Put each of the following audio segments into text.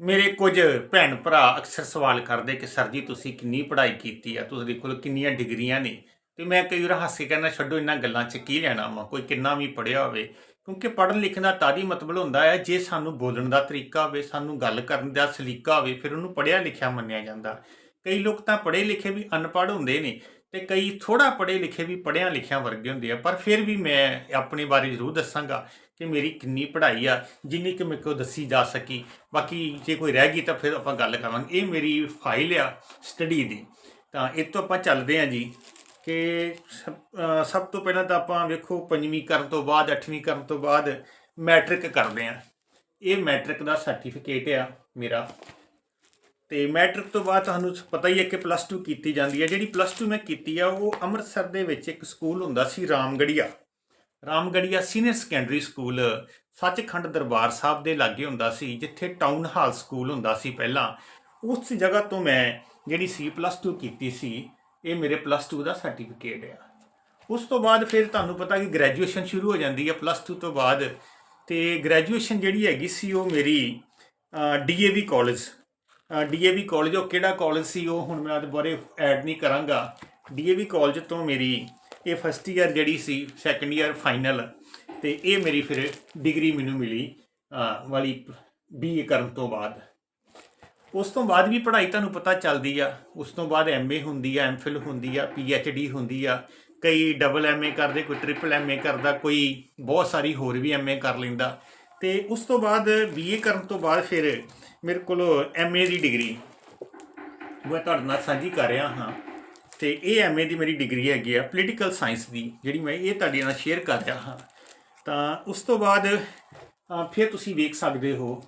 ਮੇਰੇ ਕੁਝ ਭੈਣ ਭਰਾ ਅਕਸਰ ਸਵਾਲ ਕਰਦੇ ਕਿ ਸਰ ਜੀ, ਤੁਸੀਂ ਕਿੰਨੀ ਪੜ੍ਹਾਈ ਕੀਤੀ ਆ? ਤੁਹਾਡੇ ਕੋਲ ਕਿੰਨੀਆਂ ਡਿਗਰੀਆਂ ਨੇ। ਤੇ ਮੈਂ ਕਈ ਵਾਰ ਹੱਸ ਕੇ ਕਹਿੰਦਾ ਛੱਡੋ, ਇਹਨਾਂ ਗੱਲਾਂ 'ਚ ਕੀ ਲੈਣਾ ਵਾ? ਕੋਈ ਕਿੰਨਾ ਵੀ ਪੜ੍ਹਿਆ ਹੋਵੇ। ਕਿਉਂਕਿ ਪੜ੍ਹਨ ਲਿਖਣ ਦਾ ਤਾਂ ਹੀ ਮਤਲਬ ਹੁੰਦਾ ਹੈ, ਜੇ ਸਾਨੂੰ ਬੋਲਣ ਦਾ ਤਰੀਕਾ ਹੋਵੇ, ਸਾਨੂੰ ਗੱਲ ਕਰਨ ਦਾ ਸਲੀਕਾ ਹੋਵੇ, ਫਿਰ ਉਹਨੂੰ ਪੜ੍ਹਿਆ ਲਿਖਿਆ ਮੰਨਿਆ ਜਾਂਦਾ। ਕਈ ਲੋਕ ਤਾਂ ਪੜ੍ਹੇ ਲਿਖੇ ਵੀ ਅਨਪੜ੍ਹ ਹੁੰਦੇ ਨੇ। ਤੇ ਕਈ ਥੋੜਾ ਪੜ੍ਹੇ ਲਿਖੇ ਵੀ ਪੜ੍ਹਿਆ ਲਿਖਿਆ ਵਰਗੇ ਹੁੰਦੇ ਆ, ਪਰ ਫਿਰ ਵੀ ਮੈਂ ਆਪਣੇ ਬਾਰੇ ਜ਼ਰੂਰ ਦੱਸਾਂਗਾ ਕਿ ਮੇਰੀ ਕਿੰਨੀ ਪੜ੍ਹਾਈ ਆ, ਜਿੰਨੀ ਕਿ ਮੇਰੇ ਕੋਲ ਦੱਸੀ ਜਾ ਸਕੀ। ਬਾਕੀ ਜੇ ਕੋਈ ਰਹਿ ਗਈ ਤਾਂ ਫਿਰ ਆਪਾਂ ਗੱਲ ਕਰਾਂਗੇ। ਇਹ ਮੇਰੀ ਫਾਈਲ ਆ ਸਟੱਡੀ ਦੀ। ਤਾਂ ਇਹ ਤੋਂ ਆਪਾਂ ਚੱਲਦੇ ਹਾਂ ਜੀ ਕਿ ਸਭ ਤੋਂ ਪਹਿਲਾਂ ਤਾਂ ਆਪਾਂ ਵੇਖੋ ਪੰਜਵੀਂ ਕਰਨ ਤੋਂ ਬਾਅਦ, ਅੱਠਵੀਂ ਕਰਨ ਤੋਂ ਬਾਅਦ ਮੈਟ੍ਰਿਕ ਕਰਦੇ ਹਾਂ। ਇਹ ਮੈਟ੍ਰਿਕ ਦਾ ਸਰਟੀਫਿਕੇਟ ਆ ਮੇਰਾ। ਤੇ ਮੈਟ੍ਰਿਕ ਤੋਂ ਬਾਅਦ ਤੁਹਾਨੂੰ ਪਤਾ ਹੀ ਹੈ ਕਿ ਪਲੱਸ 2 ਕੀਤੀ ਜਾਂਦੀ ਹੈ। ਜਿਹੜੀ ਪਲੱਸ 2 ਮੈਂ ਕੀਤੀ ਆ, ਉਹ ਅੰਮ੍ਰਿਤਸਰ ਦੇ ਵਿੱਚ ਇੱਕ ਸਕੂਲ ਹੁੰਦਾ ਸੀ Ramgarhia. Ramgarhia senior secondary school Sachkhand Darbar Sahib ਦੇ ਲਾਗੇ ਹੁੰਦਾ ਸੀ, ਜਿੱਥੇ ਟਾਊਨ ਹਾਲ ਸਕੂਲ ਹੁੰਦਾ ਸੀ ਪਹਿਲਾਂ। ਉਸ ਜਗ੍ਹਾ ਤੋਂ ਮੈਂ ਜਿਹੜੀ ਸੀ ਪਲੱਸ 2 ਕੀਤੀ ਸੀ, ਇਹ ਮੇਰੇ ਪਲੱਸ 2 ਦਾ ਸਰਟੀਫਿਕੇਟ ਆ। ਉਸ ਤੋਂ ਬਾਅਦ ਫਿਰ ਤੁਹਾਨੂੰ ਪਤਾ ਕਿ ਗ੍ਰੈਜੂਏਸ਼ਨ ਸ਼ੁਰੂ ਹੋ ਜਾਂਦੀ ਹੈ ਪਲੱਸ 2 ਤੋਂ ਬਾਅਦ, ਤੇ ਗ੍ਰੈਜੂਏਸ਼ਨ ਜਿਹੜੀ ਹੈਗੀ ਸੀ ਉਹ ਮੇਰੀ ਡੀਏਵੀ ਕਾਲਜ ਡੀਏਵੀ ਕਾਲਜ ਉਹ ਕਿਹੜਾ ਕਾਲਜ ਸੀ ਉਹ ਹੁਣ ਮੈਂ ਉਹਦੇ ਬਾਰੇ ਐਡ ਨਹੀਂ ਕਰਾਂਗਾ। ਡੀਏਵੀ ਕਾਲਜ ਤੋਂ ਮੇਰੀ ਇਹ ਫਸਟ ਈਅਰ ਜਿਹੜੀ ਸੀ ਸੈਕੰਡ ਈਅਰ ਫਾਈਨਲ ਤੇ ਇਹ ਮੇਰੀ ਫਿਰ ਡਿਗਰੀ ਮੈਨੂੰ ਮਿਲੀ ਅਹ, ਵਾਲੀ ਬੀਏ ਕਰਨ ਤੋਂ ਬਾਅਦ। ਉਸ ਤੋਂ ਬਾਅਦ ਵੀ ਪੜ੍ਹਾਈ ਤੁਹਾਨੂੰ ਪਤਾ ਚੱਲਦੀ ਆ। ਉਸ ਤੋਂ ਬਾਅਦ ਐਮਏ ਹੁੰਦੀ ਆ ਐਮਫਿਲ ਹੁੰਦੀ ਆ ਪੀਐਚਡੀ ਹੁੰਦੀ ਆ। ਕਈ ਡਬਲ ਐਮਏ ਕਰਦੇ ਕੋਈ ਟ੍ਰਿਪਲ ਐਮਏ ਕਰਦਾ ਕੋਈ ਬਹੁਤ ਸਾਰੀ ਹੋਰ ਵੀ ਐਮਏ ਕਰ ਲੈਂਦਾ। ਤੇ ਉਸ ਤੋਂ ਬਾਅਦ ਬੀਏ ਕਰਨ ਤੋਂ ਬਾਅਦ ਫਿਰ ਮੇਰੇ ਕੋਲ ਐਮਏ ਦੀ ਡਿਗਰੀ ਮੈਂ ਤੁਹਾਡੇ ਨਾਲ ਸਾਂਝੀ ਕਰ ਰਿਹਾ ਹਾਂ। ਤੇ ਇਹ ਐਮਏ ਦੀ ਮੇਰੀ ਡਿਗਰੀ ਹੈਗੀ ਆ ਪੋਲੀਟੀਕਲ ਸਾਇੰਸ ਦੀ, ਜਿਹੜੀ ਮੈਂ ਇਹ ਤੁਹਾਡੇ ਨਾਲ ਸ਼ੇਅਰ ਕਰ ਰਿਹਾ ਹਾਂ। ਤਾਂ ਉਸ ਤੋਂ ਬਾਅਦ ਫਿਰ ਤੁਸੀਂ ਵੇਖ ਸਕਦੇ ਹੋ।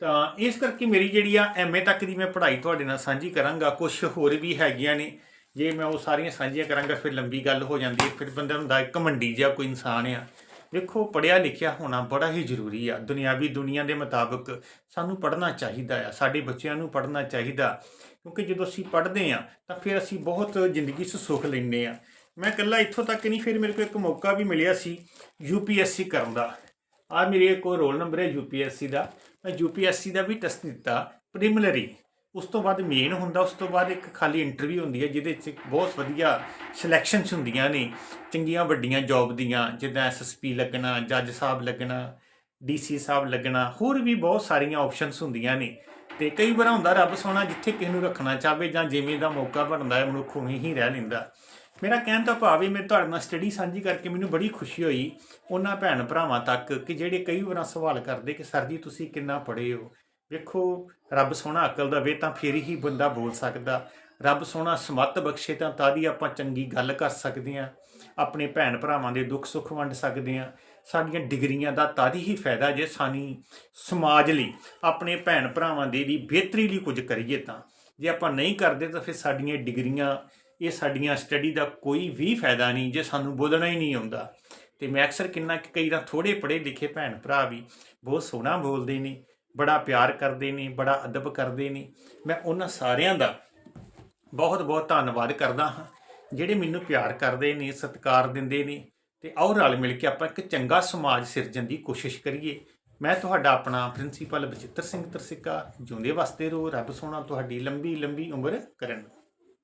ਤਾਂ ਇਸ ਕਰਕੇ ਮੇਰੀ ਜਿਹੜੀ ਆ ਐਮਏ ਤੱਕ ਦੀ ਮੈਂ ਪੜ੍ਹਾਈ ਤੁਹਾਡੇ ਨਾਲ ਸਾਂਝੀ ਕਰਾਂਗਾ। ਕੁਝ ਹੋਰ ਵੀ ਹੈਗੀਆਂ ਨੇ। ਜੇ ਮੈਂ ਉਹ ਸਾਰੀਆਂ ਸਾਂਝੀਆਂ ਕਰਾਂਗਾ, ਫਿਰ ਲੰਬੀ ਗੱਲ ਹੋ ਜਾਂਦੀ ਹੈ। ਫਿਰ ਬੰਦਾ ਹੁੰਦਾ ਇੱਕ ਘਮੰਡੀ ਜਿਹਾ ਕੋਈ ਇਨਸਾਨ ਆ। ਦੇਖੋ ਪੜਿਆ ਲਿਖਿਆ ਹੋਣਾ ਬੜਾ ਹੀ ਜ਼ਰੂਰੀ ਆ। ਦੁਨਿਆਵੀ ਦੁਨੀਆ ਦੇ ਮੁਤਾਬਕ ਸਾਨੂੰ ਪੜ੍ਹਨਾ ਚਾਹੀਦਾ ਆ, ਸਾਡੇ ਬੱਚਿਆਂ ਨੂੰ ਪੜ੍ਹਨਾ ਚਾਹੀਦਾ। ਕਿਉਂਕਿ ਜਦੋਂ ਅਸੀਂ ਪੜ੍ਹਦੇ ਆ, ਤਾਂ ਫਿਰ ਅਸੀਂ ਬਹੁਤ ਜ਼ਿੰਦਗੀ 'ਚ ਸੁੱਖ ਲੈਂਦੇ ਆ। ਮੈਂ ਇਕੱਲਾ ਇੱਥੋਂ ਤੱਕ ਨਹੀਂ, ਫਿਰ ਮੇਰੇ ਕੋਲ ਇੱਕ ਮੌਕਾ ਵੀ ਮਿਲਿਆ ਸੀ ਯੂਪੀਐਸਸੀ ਕਰਨ ਦਾ। ਆ ਮੇਰੇ ਕੋਲ ਰੋਲ ਨੰਬਰ ਹੈ ਯੂਪੀਐਸਸੀ ਦਾ। ਮੈਂ ਯੂਪੀਐਸਸੀ ਦਾ ਵੀ ਟੈਸਟ ਦਿੱਤਾ ਪ੍ਰੀਲਿਮਿਨਰੀ ਉਸ ਤੋਂ ਬਾਅਦ ਮੇਨ ਹੁੰਦਾ, ਉਸ ਤੋਂ ਬਾਅਦ ਇੱਕ ਖਾਲੀ ਇੰਟਰਵਿਊ ਹੁੰਦੀ ਹੈ, ਜਿਹਦੇ 'ਚ ਬਹੁਤ ਵਧੀਆ ਸਿਲੈਕਸ਼ਨਸ ਹੁੰਦੀਆਂ ਨੇ। ਚੰਗੀਆਂ, ਵੱਡੀਆਂ ਜੌਬ ਦੀਆਂ, ਜਿੱਦਾਂ ਐਸਐਸਪੀ ਲੱਗਣਾ ਜੱਜ ਸਾਹਿਬ ਲੱਗਣਾ ਡੀਸੀ ਸਾਹਿਬ ਲੱਗਣਾ, ਹੋਰ ਵੀ ਬਹੁਤ ਸਾਰੀਆਂ ਆਪਸ਼ਨਸ ਹੁੰਦੀਆਂ ਨੇ। ਤੇ ਕਈ ਵਾਰ ਹੁੰਦਾ, ਰੱਬ ਸੋਹਣਾ ਜਿੱਥੇ ਕਿਸੇ ਨੂੰ ਰੱਖਣਾ ਚਾਹਵੇ ਜਾਂ ਜਿਵੇਂ ਦਾ ਮੌਕਾ ਬਣਦਾ ਹੈ, ਮਨੁੱਖ ਉਵੇਂ ਹੀ ਰਹਿ ਲੈਂਦਾ। ਮੇਰਾ ਕਹਿਣ ਦਾ ਭਾਵ ਇਹ, ਮੈਂ ਤੁਹਾਡੇ ਨਾਲ ਸਟੱਡੀ ਸਾਂਝੀ ਕਰਕੇ ਮੈਨੂੰ ਬੜੀ ਖੁਸ਼ੀ ਹੋਈ, ਉਹਨਾਂ ਭੈਣ ਭਰਾਵਾਂ ਤੱਕ ਕਿ ਜਿਹੜੇ ਕਈ ਵਾਰਾਂ ਸਵਾਲ ਕਰਦੇ ਕਿ ਸਰ ਜੀ, ਤੁਸੀਂ ਕਿੰਨਾ ਪੜ੍ਹੇ ਹੋ? ਵੇਖੋ, ਰੱਬ ਸੋਹਣਾ ਅਕਲ ਦੇਵੇ ਤਾਂ ਫਿਰ ਹੀ ਬੰਦਾ ਬੋਲ ਸਕਦਾ। ਰੱਬ ਸੋਹਣਾ ਸਮੱਤ ਬਖਸ਼ੇ ਤਾਂ ਤਾਂ ਦੀ ਆਪਾਂ ਚੰਗੀ ਗੱਲ ਕਰ ਸਕਦੇ ਹਾਂ। ਆਪਣੇ ਭੈਣ ਭਰਾਵਾਂ ਦੇ ਦੁੱਖ ਸੁੱਖ ਵੰਡ ਸਕਦੇ ਹਾਂ। ਸਾਡੀਆਂ ਡਿਗਰੀਆਂ ਦਾ ਤਾਂ ਹੀ ਫਾਇਦਾ ਜੇ ਸਾਨੀ ਸਮਾਜ ਲਈ, ਆਪਣੇ ਭੈਣ ਭਰਾਵਾਂ ਦੇ ਵੀ ਬਿਹਤਰੀ ਲਈ ਕੁਝ ਕਰੀਏ ਤਾਂ। ਜੇ ਆਪਾਂ ਨਹੀਂ ਕਰਦੇ ਤਾਂ ਫਿਰ ਸਾਡੀਆਂ ਡਿਗਰੀਆਂ, ਇਹ ਸਾਡੀਆਂ ਸਟੱਡੀ ਦਾ ਕੋਈ ਵੀ ਫਾਇਦਾ ਨਹੀਂ ਜੇ ਸਾਨੂੰ ਬੋਲਣਾ ਹੀ ਨਹੀਂ ਆਉਂਦਾ। ਤੇ ਮੈਂ ਅਕਸਰ ਕਿੰਨਾ ਕਿ ਕਈ ਤਾਂ ਥੋੜੇ ਪੜ੍ਹੇ ਲਿਖੇ ਭੈਣ ਭਰਾ ਵੀ ਬਹੁਤ ਸੋਹਣਾ ਬੋਲਦੇ ਨੇ। ਬੜਾ ਪਿਆਰ ਕਰਦੇ ਨੇ, ਬੜਾ ਅਦਬ ਕਰਦੇ ਨੇ। ਮੈਂ ਉਹਨਾਂ ਸਾਰਿਆਂ ਦਾ ਬਹੁਤ ਬਹੁਤ ਧੰਨਵਾਦ ਕਰਦਾ ਹਾਂ, ਜਿਹੜੇ ਮੈਨੂੰ ਪਿਆਰ ਕਰਦੇ ਨੇ, ਸਤਿਕਾਰ ਦਿੰਦੇ ਨੇ ਤੇ ਆਓ ਰਲ ਮਿਲ ਕੇ ਆਪਾਂ ਇੱਕ ਚੰਗਾ ਸਮਾਜ ਸਿਰਜਣ ਦੀ ਕੋਸ਼ਿਸ਼ ਕਰੀਏ। ਮੈਂ ਤੁਹਾਡਾ ਆਪਣਾ ਪ੍ਰਿੰਸੀਪਲ ਬਚਿੱਤਰ ਸਿੰਘ ਤਰਸਿੱਕਾ, ਜਿਉਂਦੇ ਵਸਦੇ ਰਹੋ ਰੱਬ ਸੋਹਣਾ ਤੁਹਾਡੀ ਲੰਬੀ ਲੰਬੀ ਉਮਰ ਕਰਨ।